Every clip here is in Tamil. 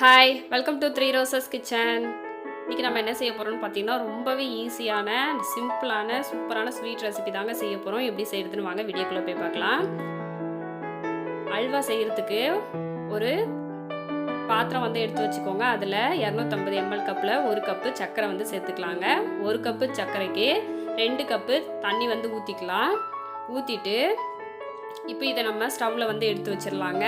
Hi welcome to three roses kitchen இன்றைக்கி நம்ம என்ன செய்ய போகிறோம்னு பார்த்தீங்கன்னா ரொம்பவே ஈஸியான சிம்பிளான சூப்பரான ஸ்வீட் ரெசிபி தாங்க செய்ய போகிறோம் எப்படி செய்கிறதுன்னு வாங்க வீடியோக்குள்ளே போய் பார்க்கலாம். அல்வா செய்கிறதுக்கு ஒரு பாத்திரம் வந்து எடுத்து வச்சுக்கோங்க. அதில் இரநூத்தம்பது எம்எல் கப்பில் ஒரு கப்பு சர்க்கரை வந்து சேர்த்துக்கலாங்க. ஒரு கப்பு சர்க்கரைக்கு ரெண்டு கப்பு தண்ணி வந்து ஊற்றிக்கலாம் ஊற்றிட்டு இப்போ இதை நம்ம ஸ்டவ்வில் வந்து எடுத்து வச்சிடலாங்க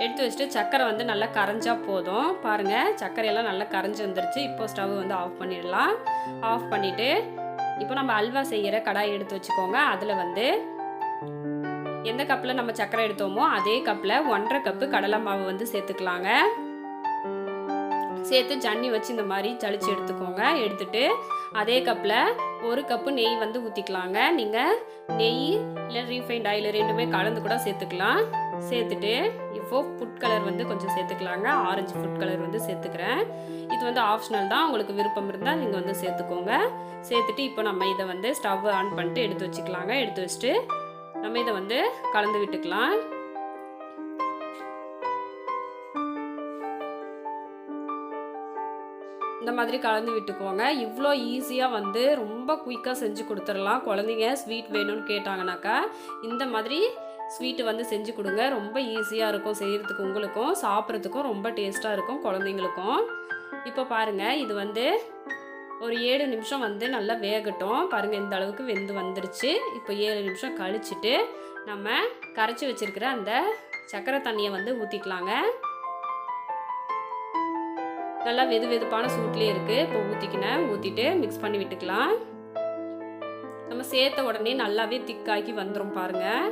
எடுத்து வச்சுட்டு சர்க்கரை வந்து நல்லா கரைஞ்சா போதும். பாருங்கள் சர்க்கரையெல்லாம் நல்லா கரைஞ்சி வந்துருச்சு. இப்போ ஸ்டவ் வந்து ஆஃப் பண்ணிடலாம். ஆஃப் பண்ணிவிட்டு இப்போ நம்ம அல்வா செய்கிற கடாய் எடுத்து வச்சுக்கோங்க. அதில் வந்து எந்த கப்பில் நம்ம சர்க்கரை எடுத்தோமோ அதே கப்பில் ஒன்றரை கப்பு கடலை மாவு வந்து சேர்த்துக்கலாங்க. சேர்த்து ஜன்னி வச்சு இந்த மாதிரி ஜலிச்சு எடுத்துக்கோங்க. எடுத்துட்டு அதே கப்பில் ஒரு கப்பு நெய் வந்து ஊற்றிக்கலாங்க நீங்கள் நெய் இல்லை ரீஃபைண்ட் ஆயில் ரெண்டுமே கலந்து கூட சேர்த்துக்கலாம். சேர்த்துட்டு இப்போ ஃபுட் கலர் வந்து கொஞ்சம் சேர்த்துக்கலாங்க. ஆரஞ்சு ஃபுட் கலர் வந்து சேர்த்துக்கிறேன். இது வந்து ஆப்ஷனல் தான். உங்களுக்கு விருப்பம் இருந்தால் நீங்கள் வந்து சேர்த்துக்கோங்க. சேர்த்துட்டு இப்போ நம்ம இதை வந்து ஸ்டவ் ஆன் பண்ணிட்டு எடுத்து வச்சுக்கலாங்க. எடுத்து வச்சுட்டு நம்ம இதை வந்து கலந்து விட்டுக்கலாம். இந்த மாதிரி கலந்து விட்டுக்கோங்க. இவ்வளோ ஈஸியாக வந்து ரொம்ப குயிக்காக செஞ்சு கொடுத்துடலாம். குழந்தைங்க ஸ்வீட் வேணும்னு கேட்டாங்கனாக்கா இந்த மாதிரி ஸ்வீட்டு வந்து செஞ்சு கொடுங்க. ரொம்ப ஈஸியாக இருக்கும். செய்கிறதுக்கு உங்களுக்கும் சாப்பிட்றதுக்கும் ரொம்ப டேஸ்ட்டாக இருக்கும் குழந்தைங்களுக்கும். இப்போ பாருங்கள் இது வந்து ஒரு ஏழு நிமிஷம் வந்து நல்லா வேகட்டும். பாருங்கள் இந்த அளவுக்கு வெந்து வந்துருச்சு. இப்போ ஏழு நிமிஷம் கழிச்சிட்டு நம்ம கரைச்சி வச்சுருக்கிற அந்த சக்கரை தண்ணியை வந்து ஊற்றிக்கலாங்க நல்லா வெது வெதுப்பான சூட்லேயே இருக்குது இப்போ ஊற்றிக்கினேன் ஊற்றிட்டு மிக்ஸ் பண்ணி விட்டுக்கலாம். நம்ம சேர்த்த உடனே நல்லாவே திக்காக்கி வந்துடும் பாருங்கள்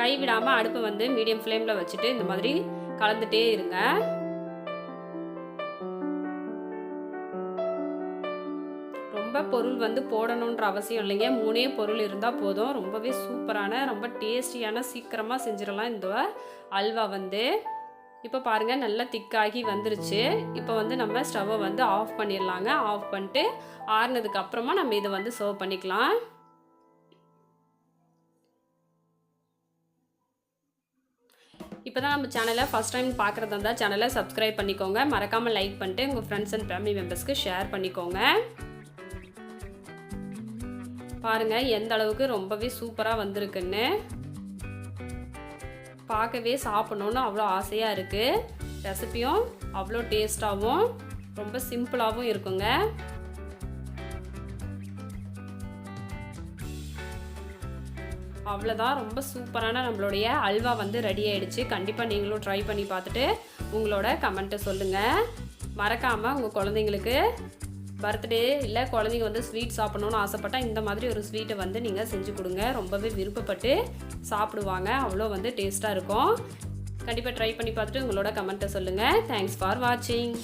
கைவிடாமல் அடுப்பை வந்து மீடியம் ஃப்ளேமில் வச்சுட்டு இந்த மாதிரி கலந்துட்டே இருங்க. ரொம்ப பொருள் வந்து போடணுன்ற அவசியம் இல்லைங்க. மூணே பொருள் இருந்தால் போதும். ரொம்பவே சூப்பரான ரொம்ப டேஸ்டியான சீக்கிரமாக செஞ்சிடலாம் இந்த அல்வா வந்து. இப்போ பாருங்கள் நல்லா திக்காகி வந்துருச்சு. இப்போ வந்து நம்ம ஸ்டவ்வை வந்து ஆஃப் பண்ணிடலாங்க. ஆஃப் பண்ணிட்டு ஆறுனதுக்கு அப்புறமா நம்ம இதை வந்து சர்வ் பண்ணிக்கலாம். இப்போ தான் நம்ம சேனலை ஃபஸ்ட் டைம் பார்க்குறதா இருந்தால் சேனலை சப்ஸ்கிரைப் பண்ணிக்கோங்க. மறக்காமல் லைக் பண்ணிட்டு உங்கள் ஃப்ரெண்ட்ஸ் அண்ட் ஃபேமிலி மெம்பர்ஸ்க்கு ஷேர் பண்ணிக்கோங்க. பாருங்கள் எந்த அளவுக்கு ரொம்பவே சூப்பராக வந்திருக்குன்னு. பார்க்கவே சாப்பிட்ணுன்னு அவ்வளோ ஆசையாக இருக்குது ரெசிப்பியும் அவ்வளோ டேஸ்ட்டாகவும் ரொம்ப சிம்பிளாகவும் இருக்குங்க. அவ்வளோதான் ரொம்ப சூப்பரான நம்மளுடைய அல்வா வந்து ரெடி ஆயிடுச்சு. கண்டிப்பாக நீங்களும் ட்ரை பண்ணி பார்த்துட்டு உங்களோட கமெண்ட்டை சொல்லுங்கள் மறக்காமல் உங்கள் குழந்தைங்களுக்கு பர்த்டே இல்லை குழந்தைங்க வந்து ஸ்வீட் சாப்பிட்ணுன்னு ஆசைப்பட்டால் இந்த மாதிரி ஒரு ஸ்வீட்டை வந்து நீங்கள் செஞ்சு கொடுங்க. ரொம்பவே விருப்பப்பட்டு சாப்பிடுவாங்க. அவ்வளோ வந்து டேஸ்ட்டாக இருக்கும். கண்டிப்பாக ட்ரை பண்ணி பார்த்துட்டு உங்களோட கமெண்ட்டை சொல்லுங்கள் தேங்க்ஸ் ஃபார் வாட்சிங்